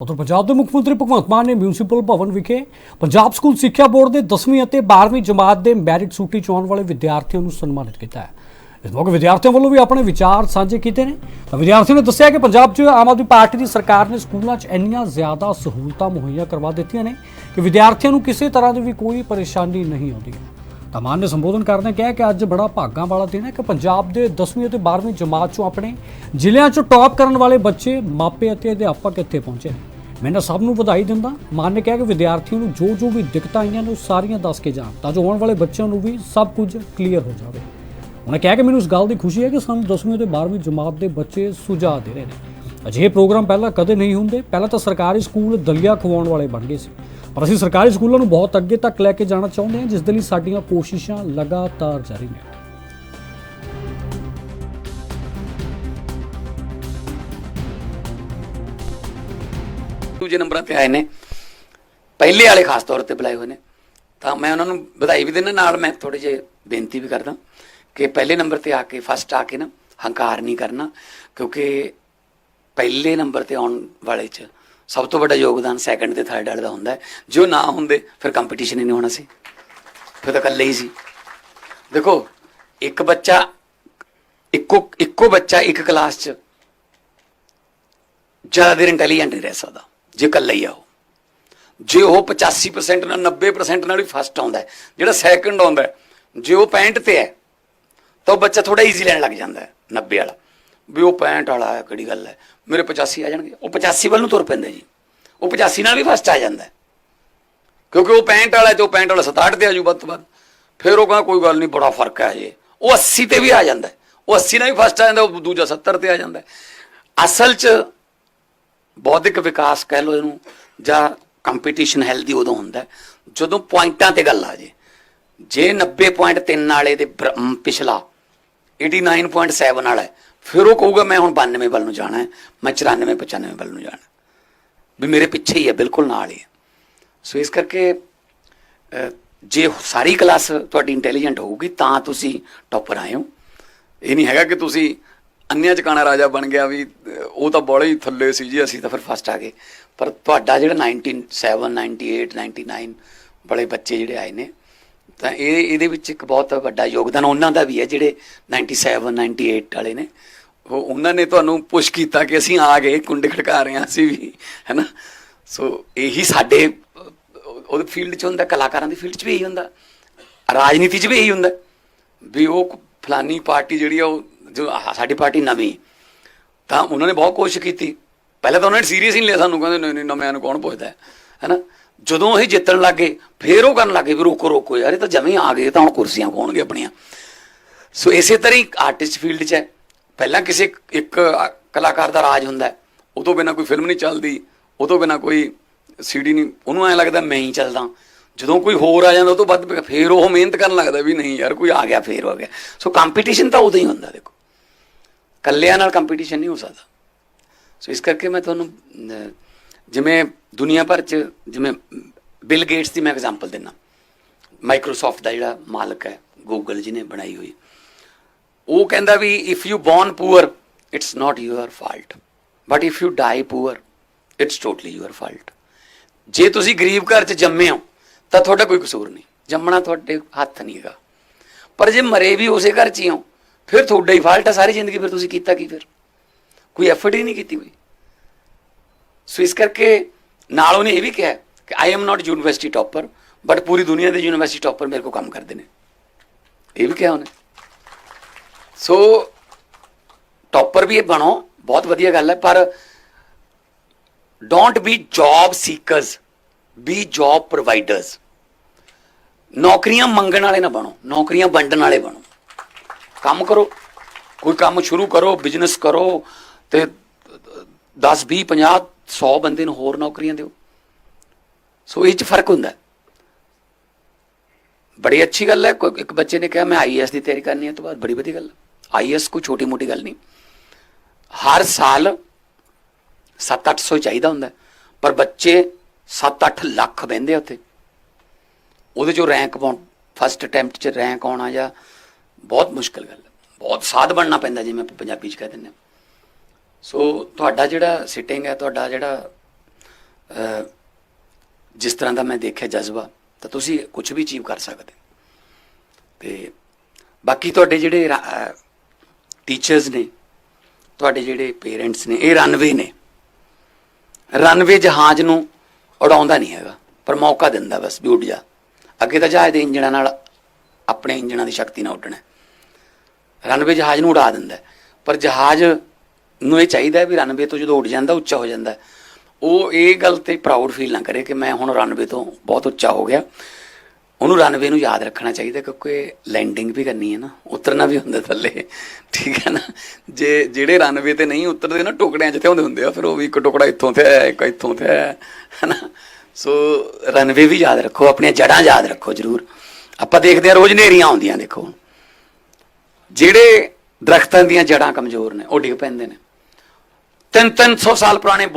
ਉਧਰ ਪੰਜਾਬ ਦੇ ਮੁੱਖ ਮੰਤਰੀ ਭਗਵੰਤ ਮਾਨ ਨੇ ਮਿਊਨਿਸਪਲ ਭਵਨ ਵਿਖੇ ਪੰਜਾਬ ਸਕੂਲ ਸਿੱਖਿਆ ਬੋਰਡ ਦੇ 10ਵੀਂ ਅਤੇ 12ਵੀਂ ਜਮਾਤ ਦੇ ਮੈਰਿਟ ਸੂਟੀ ਚ ਆਉਣ ਵਾਲੇ ਵਿਦਿਆਰਥੀਆਂ ਨੂੰ ਸਨਮਾਨਿਤ ਕੀਤਾ ਹੈ। ਇਸ ਮੌਕੇ ਵਿਦਿਆਰਥੀਆਂ ਵੱਲੋਂ ਵੀ ਆਪਣੇ ਵਿਚਾਰ ਸਾਂਝੇ ਕੀਤੇ ਨੇ। ਤਾਂ ਵਿਦਿਆਰਥੀਆਂ ਨੇ ਦੱਸਿਆ ਕਿ ਪੰਜਾਬ 'ਚ ਆਮ ਆਦਮੀ ਪਾਰਟੀ ਦੀ ਸਰਕਾਰ ਨੇ ਸਕੂਲਾਂ 'ਚ ਇੰਨੀਆਂ ਜ਼ਿਆਦਾ ਸਹੂਲਤਾਂ ਮੁਹੱਈਆ ਕਰਵਾ ਦਿੱਤੀਆਂ ਨੇ ਕਿ ਵਿਦਿਆਰਥੀਆਂ ਨੂੰ ਕਿਸੇ ਤਰ੍ਹਾਂ ਦੀ ਵੀ ਕੋਈ ਪਰੇਸ਼ਾਨੀ ਨਹੀਂ ਆਉਂਦੀ। ਤਾਂ ਮਾਨ ਨੇ ਸੰਬੋਧਨ ਕਰਦਿਆਂ ਕਿਹਾ ਕਿ ਅੱਜ ਬੜਾ ਭਾਗਾਂ ਵਾਲਾ ਦਿਨ ਹੈ ਕਿ ਪੰਜਾਬ ਦੇ 10ਵੀਂ ਅਤੇ 12ਵੀਂ ਜਮਾਤ 'ਚੋਂ ਆਪਣੇ ਜ਼ਿਲ੍ਹਿਆਂ 'ਚੋਂ ਟੌਪ ਕਰਨ ਵਾਲੇ ਬੱਚੇ ਮਾਪੇ ਅਤੇ ਅਧਿਆਪਕ ਇੱਥੇ ਪਹੁੰਚੇ ਨੇ। ਮੈਂ ਨਾ ਸਭ ਨੂੰ ਵਧਾਈ ਦਿੰਦਾ। ਮਾਨ ਨੇ ਕਿਹਾ ਕਿ ਵਿਦਿਆਰਥੀਆਂ ਨੂੰ ਜੋ ਜੋ ਵੀ ਦਿੱਕਤਾਂ ਆਈਆਂ ਨੇ ਉਹ ਸਾਰੀਆਂ ਦੱਸ ਕੇ ਜਾਣ, ਤਾਂ ਜੋ ਆਉਣ ਵਾਲੇ ਬੱਚਿਆਂ ਨੂੰ ਵੀ ਸਭ ਕੁਝ ਕਲੀਅਰ ਹੋ ਜਾਵੇ। ਉਹਨੇ ਕਿਹਾ ਕਿ ਮੈਨੂੰ ਇਸ ਗੱਲ ਦੀ ਖੁਸ਼ੀ ਹੈ ਕਿ ਸਾਨੂੰ 10ਵੀਂ ਅਤੇ 12ਵੀਂ ਜਮਾਤ ਦੇ ਬੱਚੇ ਸੁਝਾਅ ਦੇ ਰਹੇ ਨੇ। ਅਜਿਹੇ ਪ੍ਰੋਗਰਾਮ ਪਹਿਲਾਂ ਕਦੇ ਨਹੀਂ ਹੁੰਦੇ, ਪਹਿਲਾਂ ਤਾਂ ਸਰਕਾਰੀ ਸਕੂਲ ਦਲੀਆ ਖਵਾਉਣ ਵਾਲੇ ਬਣ ਗਏ ਸੀ। ਪਰ ਅਸੀਂ ਸਰਕਾਰੀ ਸਕੂਲਾਂ ਨੂੰ ਬਹੁਤ ਅੱਗੇ ਤੱਕ ਲੈ ਕੇ ਜਾਣਾ ਚਾਹੁੰਦੇ ਹਾਂ, ਜਿਸ ਦੇ ਲਈ ਸਾਡੀਆਂ ਕੋਸ਼ਿਸ਼ਾਂ ਲਗਾਤਾਰ ਜਾਰੀ ਨੇ। ਦੂਜੇ ਨੰਬਰਾਂ ਤੇ ਆਏ ਨੇ। ਪਹਿਲੇ ਵਾਲੇ ਖਾਸ ਤੌਰ ਤੇ ਬੁਲਾਏ ਹੋਏ ਨੇ। ਤਾਂ ਮੈਂ ਉਹਨਾਂ ਨੂੰ ਵਧਾਈ ਵੀ ਦਿੰਦਾ, ਨਾਲ ਮੈਂ ਥੋੜੇ ਜਿਹੇ ਬੇਨਤੀ ਵੀ ਕਰਦਾ ਕਿ ਪਹਿਲੇ ਨੰਬਰ ਤੇ ਆ ਕੇ ਫਸਟ ਆ ਕੇ ਨਾ ਹੰਕਾਰ ਨਹੀਂ ਕਰਨਾ, ਕਿਉਂਕਿ ਪਹਿਲੇ ਨੰਬਰ ਤੇ ਆਉਣ ਵਾਲੇ ਚ ਸਭ ਤੋਂ ਵੱਡਾ ਯੋਗਦਾਨ ਸੈਕੰਡ ਤੇ ਥਰਡ ਵਾਲੇ ਦਾ ਹੁੰਦਾ ਹੈ। ਜੋ ਨਾ ਹੁੰਦੇ, ਫਿਰ ਕੰਪੀਟੀਸ਼ਨ ਹੀ ਨਹੀਂ ਹੋਣਾ ਸੀ। ਫਿਰ ਤਾਂ ਇਕੱਲੇ ਹੀ ਸੀ। ਦੇਖੋ, ਇੱਕ ਬੱਚਾ, ਇੱਕੋ ਇੱਕੋ ਬੱਚਾ ਇੱਕ ਕਲਾਸ 'ਚ ਜ਼ਿਆਦਾ ਦੇਰ ਇੰਟੈਲੀਜੈਂਟ ਨਹੀਂ ਰਹਿ ਸਕਦਾ। ਜੇ ਇਕੱਲਾ ਹੀ ਆ ਉਹ। ਜੇ ਉਹ 85% ਨਾਲ 90% ਨਾਲ ਵੀ ਫਸਟ ਆਉਂਦਾ ਜਿਹੜਾ ਸੈਕੰਡ ਆਉਂਦਾ ਜੇ ਉਹ 65 ਤੇ ਹੈ, ਤਾਂ ਉਹ ਬੱਚਾ ਥੋੜਾ ਈਜ਼ੀ ਲੈਣ ਲੱਗ ਜਾਂਦਾ ਹੈ 90 ਵਾਲਾ। ਵੀ ਉਹ 65 ਵਾਲਾ ਹੈ, ਕਿਹੜੀ ਗੱਲ ਹੈ? ਮੇਰੇ 85 ਆ ਜਾਣਗੇ। ਉਹ 85 ਵੱਲ ਨੂੰ ਤੁਰ ਪੈਂਦਾ ਜੀ। ਉਹ 85 ਨਾਲ ਵੀ ਫਸਟ ਆ ਜਾਂਦਾ ਕਿਉਂਕਿ ਉਹ 65 ਵਾਲਾ ਹੈ ਤੇ ਉਹ 65 ਵਾਲਾ 67 ਤੇ ਆ ਜੂ ਵੱਧ ਤੋਂ ਵੱਧ। ਫਿਰ ਉਹ ਕਹਿੰਦਾ ਕੋਈ ਗੱਲ ਨਹੀਂ, ਬੜਾ ਫ਼ਰਕ ਹੈ ਜੇ। ਉਹ 80 ਤੇ ਵੀ ਆ ਜਾਂਦਾ ਉਹ 80 ਨਾਲ ਵੀ ਫਸਟ ਆ ਜਾਂਦਾ, ਉਹ ਦੂਜਾ 70 ਤੇ ਆ ਜਾਂਦਾ ਅਸਲ 'ਚ ਬੌਧਿਕ ਵਿਕਾਸ ਕਹਿ ਲਓ ਇਹਨੂੰ ਜਾਂ ਕੰਪੀਟੀਸ਼ਨ ਹੈਲਦੀ ਉਦੋਂ ਹੁੰਦਾ ਜਦੋਂ ਪੁਆਇੰਟਾਂ ਤੇ ਗੱਲ ਆ ਜੇ। ਜੇ 90.3 ਵਾਲੇ ਦੇ ਬਰ- ਅਮ, ਪਿਛਲਾ 89.7 ਵਾਲਾ ਹੈ, ਫਿਰ ਉਹ ਕਹੂਗਾ ਮੈਂ ਹੁਣ 92 ਵੱਲ ਨੂੰ ਜਾਣਾ ਹੈ ਮੈਂ 94 95 ਵੱਲ ਨੂੰ ਜਾਣਾ ਵੀ ਮੇਰੇ ਪਿੱਛੇ ਹੀ ਹੈ ਬਿਲਕੁਲ ਨਾਲ ਹੀ ਹੈ। ਸੋ ਇਸ ਕਰਕੇ ਜੇ ਸਾਰੀ ਕਲਾਸ ਤੁਹਾਡੀ ਇੰਟੈਲੀਜੈਂਟ ਹੋਊਗੀ ਤਾਂ ਤੁਸੀਂ ਟੌਪਰ ਆਏ ਹੋ। ਇਹ ਨਹੀਂ ਹੈਗਾ ਕਿ ਤੁਸੀਂ ਅੰਨਿਆਂ ਚ ਕਾਣਾ ਰਾਜਾ ਬਣ ਗਿਆ ਵੀ ਉਹ ਤਾਂ ਬੜੇ ਹੀ ਥੱਲੇ ਸੀ ਜੀ ਅਸੀਂ ਤਾਂ ਫਿਰ ਫਸਟ ਆ ਗਏ। ਪਰ ਤੁਹਾਡਾ ਜਿਹੜਾ 97 98 99 ਬੜੇ ਬੱਚੇ ਜਿਹੜੇ ਆਏ ਨੇ ਤਾਂ ਇਹ ਇਹਦੇ ਵਿੱਚ ਇੱਕ ਬਹੁਤ ਵੱਡਾ ਯੋਗਦਾਨ ਉਹਨਾਂ ਦਾ ਵੀ ਹੈ ਜਿਹੜੇ 97 98 ਵਾਲੇ ਨੇ। ਉਹ ਉਹਨਾਂ ਨੇ ਤੁਹਾਨੂੰ ਪੁਸ਼ ਕੀਤਾ ਕਿ ਅਸੀਂ ਆ ਗਏ ਕੁੰਡੇ ਖੜਕਾ ਰਹੇ ਹਾਂ ਅਸੀਂ ਵੀ ਹੈਨਾ? ਸੋ ਇਹੀ ਸਾਡੇ ਅਹ, ਉਹਦੇ ਫੀਲਡ 'ਚ ਹੁੰਦਾ ਕਲਾਕਾਰਾਂ ਦੀ ਫੀਲਡ 'ਚ ਵੀ ਇਹੀ ਹੁੰਦਾ। ਰਾਜਨੀਤੀ 'ਚ ਵੀ ਇਹੀ ਹੁੰਦਾ। ਵੀ ਉਹ ਫਲਾਨੀ ਪਾਰਟੀ ਜਿਹੜੀ ਆ ਉਹ ਜੋ ਸਾਡੀ ਪਾਰਟੀ ਨਵੀਂ ਤਾਂ ਉਹਨਾਂ ਨੇ ਬਹੁਤ ਕੋਸ਼ਿਸ਼ ਕੀਤੀ। ਪਹਿਲਾਂ ਤਾਂ ਉਹਨਾਂ ਨੇ ਸੀਰੀਅਸ ਹੀ ਨਹੀਂ ਲਿਆ ਸਾਨੂੰ, ਕਹਿੰਦੇ, ਨਹੀਂ ਨਹੀਂ, ਨਵਿਆਂ ਨੂੰ ਕੌਣ ਪੁੱਛਦਾ ਹੈ? ਹੈਨਾ? ਜਦੋਂ ਇਹ ਜਿੱਤਣ ਲੱਗੇ ਫੇਰ ਉਹ ਕਰਨ ਲੱਗੇ ਵੀ ਰੋਕੋ ਰੋਕੋ ਯਾਰ, ਇਹ ਤਾਂ ਜਮੇ ਆ ਗਏ ਤਾਂ ਹੁਣ ਕੁਰਸੀਆਂ ਪਾਉਣਗੇ ਆਪਣੀਆਂ। ਸੋ ਇਸੇ ਤਰ੍ਹਾਂ ਹੀ ਆਰਟਿਸਟ ਫੀਲਡ 'ਚ ਹੈ। ਪਹਿਲਾਂ ਕਿਸੇ ਇੱਕ- ਕਲਾਕਾਰ ਦਾ ਰਾਜ ਹੁੰਦਾ ਉਹ ਤੋਂ ਬਿਨਾ ਕੋਈ ਫਿਲਮ ਨਹੀਂ ਚੱਲਦੀ, ਉਹ ਤੋਂ ਬਿਨਾ ਕੋਈ ਸੀਡੀ ਨਹੀਂ। ਉਹਨੂੰ ਐਂ ਲੱਗਦਾ, ਮੈਂ ਹੀ ਚੱਲਦਾ। ਜਦੋਂ ਕੋਈ ਹੋਰ ਆ ਜਾਂਦਾ, ਉਹ ਤੋਂ ਵੱਧ, ਫੇਰ ਉਹ ਮਿਹਨਤ ਕਰਨ ਲੱਗਦਾ ਵੀ ਨਹੀਂ ਯਾਰ, ਕੋਈ ਆ ਗਿਆ, ਫੇਰ ਹੋ ਗਿਆ। ਸੋ ਕੰਪੀਟੀਸ਼ਨ ਤਾਂ ਉਦੋਂ ਹੀ ਹੁੰਦਾ, ਦੇਖੋ। ਕੱਲਿਆਂ ਨਾਲ ਕੰਪੀਟੀਸ਼ਨ ਨਹੀਂ ਹੋ ਸਕਦਾ। ਸੋ ਇਸ ਕਰਕੇ ਮੈਂ ਤੁਹਾਨੂੰ ਜਿਵੇਂ ਦੁਨੀਆ ਭਰ ਚ, ਜਿਵੇਂ ਬਿਲ ਗੇਟਸ ਦੀ ਮੈਂ ਐਗਜ਼ਾਮਪਲ ਦਿੰਨਾ। ਮਾਈਕਰੋਸਾਫਟ ਦਾ ਜਿਹੜਾ ਮਾਲਕ ਹੈ ਗੂਗਲ ਜੀ ਨੇ ਬਣਾਈ ਹੋਈ। ਉਹ ਕਹਿੰਦਾ ਵੀ if you born poor it's not your fault but if you die poor it's totally your fault ਜੇ ਤੁਸੀਂ ਗਰੀਬ ਘਰ 'ਚ ਜੰਮੇ ਹੋ, ਤਾਂ ਤੁਹਾਡਾ ਕੋਈ ਕਸੂਰ ਨਹੀਂ। ਜੰਮਣਾ ਤੁਹਾਡੇ ਹੱਥ ਨਹੀਂ ਹੈਗਾ। ਪਰ ਜੇ ਮਰੇ ਵੀ ਉਸੇ ਘਰ 'ਚ ਹੀ ਹੋ ਫਿਰ ਤੁਹਾਡਾ ਹੀ ਫਾਲਟ ਹੈ ਸਾਰੀ ਜ਼ਿੰਦਗੀ ਫਿਰ ਤੁਸੀਂ ਕੀਤਾ ਕੀ ਫਿਰ? ਕੋਈ ਐਫਰਟ ਹੀ ਨਹੀਂ ਕੀਤੀ ਹੋਈ ਸੋ ਇਸ ਕਰਕੇ ਨਾਲ ਉਹਨੇ ਇਹ ਵੀ ਕਿਹਾ ਕਿ I am not university topper but ਪੂਰੀ ਦੁਨੀਆ ਦੇ ਯੂਨੀਵਰਸਿਟੀ ਟੌਪਰ ਮੇਰੇ ਕੋਲ ਕੰਮ ਕਰਦੇ ਨੇ। ਇਹ ਵੀ ਕਿਹਾ ਉਹਨੇ। ਸੋ ਟੌਪਰ ਵੀ ਇਹ ਬਣੋ, ਬਹੁਤ ਵਧੀਆ ਗੱਲ ਹੈ, ਪਰ don't be job seekers be job providers ਨੌਕਰੀਆਂ ਮੰਗਣ ਵਾਲੇ ਨਾ ਬਣੋ, ਨੌਕਰੀਆਂ ਵੰਡਣ ਵਾਲੇ ਬਣੋ। ਕੰਮ ਕਰੋ। ਕੋਈ ਕੰਮ ਸ਼ੁਰੂ ਕਰੋ ਬਿਜ਼ਨਸ ਕਰੋ ਤੇ 10 20 50 100 ਬੰਦੇ ਨੂੰ ਹੋਰ ਨੌਕਰੀਆਂ ਦਿਓ। ਸੋ ਇਹ ਚ ਫ਼ਰਕ ਹੁੰਦਾ। ਬੜੀ ਅੱਛੀ ਗੱਲ ਹੈ। ਕੋਈ ਇੱਕ ਬੱਚੇ ਨੇ ਕਿਹਾ, ਮੈਂ ਆਈਐਸ ਦੀ ਤਿਆਰੀ ਕਰਨੀ ਹੈ। ਤੋਂ ਬਾਅਦ ਬੜੀ ਵਧੀਆ ਗੱਲ। ਆਈਐਸ ਕੋਈ ਛੋਟੀ ਮੋਟੀ ਗੱਲ ਨਹੀਂ। ਹਰ ਸਾਲ 7-800 ਚਾਹੀਦਾ ਹੁੰਦਾ। ਪਰ ਬੱਚੇ 7-8 ਲੱਖ ਬਹਿੰਦੇ ਆ ਉੱਥੇ। ਉਹਦੇ ਚੋਂ ਰੈਂਕ ਪਾਉਣ ਫਸਟ ਅਟੈਂਪਟ ਚ ਰੈਂਕ ਆਉਣਾ ਜਾਂ ਬਹੁਤ ਮੁਸ਼ਕਲ ਗੱਲ ਹੈ। ਬਹੁਤ ਸਾਧ ਬਣਨਾ ਪੈਂਦਾ ਜਿਵੇਂ ਆਪਾਂ ਪੰਜਾਬੀ ਚ ਕਹਿ ਦਿੰਦੇ ਹਾਂ। ਸੋ ਤੁਹਾਡਾ ਜਿਹੜਾ ਸਿਟਿੰਗ ਹੈ, ਤੁਹਾਡਾ ਜਿਹੜਾ ਜਿਸ ਤਰ੍ਹਾਂ ਦਾ ਮੈਂ ਦੇਖਿਆ ਜਜ਼ਬਾ, ਤਾਂ ਤੁਸੀਂ ਕੁਝ ਵੀ ਅਚੀਵ ਕਰ ਸਕਦੇ ਤੇ ਬਾਕੀ ਤੁਹਾਡੇ ਜਿਹੜੇ ਟੀਚਰਸ ਨੇ, ਤੁਹਾਡੇ ਜਿਹੜੇ ਪੇਰੈਂਟਸ ਨੇ, ਇਹ ਰਨਵੇ ਨੇ। ਰਨਵੇ ਜਹਾਜ਼ ਨੂੰ ਉਡਾਉਂਦਾ ਨਹੀਂ ਹੈਗਾ। ਪਰ ਮੌਕਾ ਦਿੰਦਾ ਬਸ ਵੀ ਉੱਡ ਜਾ। ਅੱਗੇ ਤਾਂ ਜਹਾਜ਼ ਦੇ ਇੰਜਣਾਂ ਨਾਲ ਆਪਣੇ ਇੰਜਣਾਂ ਦੀ ਸ਼ਕਤੀ ਨਾਲ ਉੱਡਣਾ ਰਨਵੇ ਜਹਾਜ਼ ਨੂੰ ਉਡਾ ਦਿੰਦਾ ਪਰ ਜਹਾਜ਼ ਨੂੰ ਇਹ ਚਾਹੀਦਾ ਵੀ ਰਨਵੇ ਤੋਂ ਜਦੋਂ ਉੱਡ ਜਾਂਦਾ, ਉੱਚਾ ਹੋ ਜਾਂਦਾ ਉਹ ਇਹ ਗੱਲ ਤੇ ਪ੍ਰਾਊਡ ਫੀਲ ਨਾ ਕਰੇ ਕਿ ਮੈਂ ਹੁਣ ਰਨਵੇ ਤੋਂ ਬਹੁਤ ਉੱਚਾ ਹੋ ਗਿਆ। ਉਹਨੂੰ ਰਨਵੇ ਨੂੰ ਯਾਦ ਰੱਖਣਾ ਚਾਹੀਦਾ ਕਿਉਂਕਿ ਲੈਂਡਿੰਗ ਵੀ ਕਰਨੀ ਹੈ ਨਾ, ਉਤਰਨਾ ਵੀ ਹੁੰਦਾ ਥੱਲੇ। ਠੀਕ ਹੈ ਨਾ? ਜੇ, ਜਿਹੜੇ ਰਨਵੇ ਤੇ ਨਹੀਂ ਉਤਰਦੇ ਨਾ, ਟੁਕੜਿਆਂ 'ਚ ਤੇ ਹੁੰਦੇ ਹੁੰਦੇ ਆ, ਫਿਰ ਉਹ ਵੀ ਇੱਕ ਟੁਕੜਾ ਇੱਥੋਂ ਤੇ ਹੈ, ਇੱਕ ਇੱਥੋਂ ਤੇ ਹੈ ਨਾ ਸੋ ਰਨਵੇ ਵੀ ਯਾਦ ਰੱਖੋ, ਆਪਣੀਆਂ ਜੜ੍ਹਾਂ ਯਾਦ ਰੱਖੋ ਜ਼ਰੂਰ। ਆਪਾਂ ਦੇਖਦੇ ਆ ਰੋਜ਼ ਨੇਰੀਆਂ ਆਉਂਦੀਆਂ, ਦੇਖੋ ਜਿਹੜੇ ਦਰਖਤਾਂ ਦੀਆਂ ਜੜ੍ਹਾਂ ਕਮਜ਼ੋਰ ਨੇ, ਉਹ ਡਿੱਗ ਪੈਂਦੇ ਨੇ। ਤਿੰਨ ਤਿੰਨ ਸੌ ਸਾਲ ਪੁਰਾਣੇ ਬੋ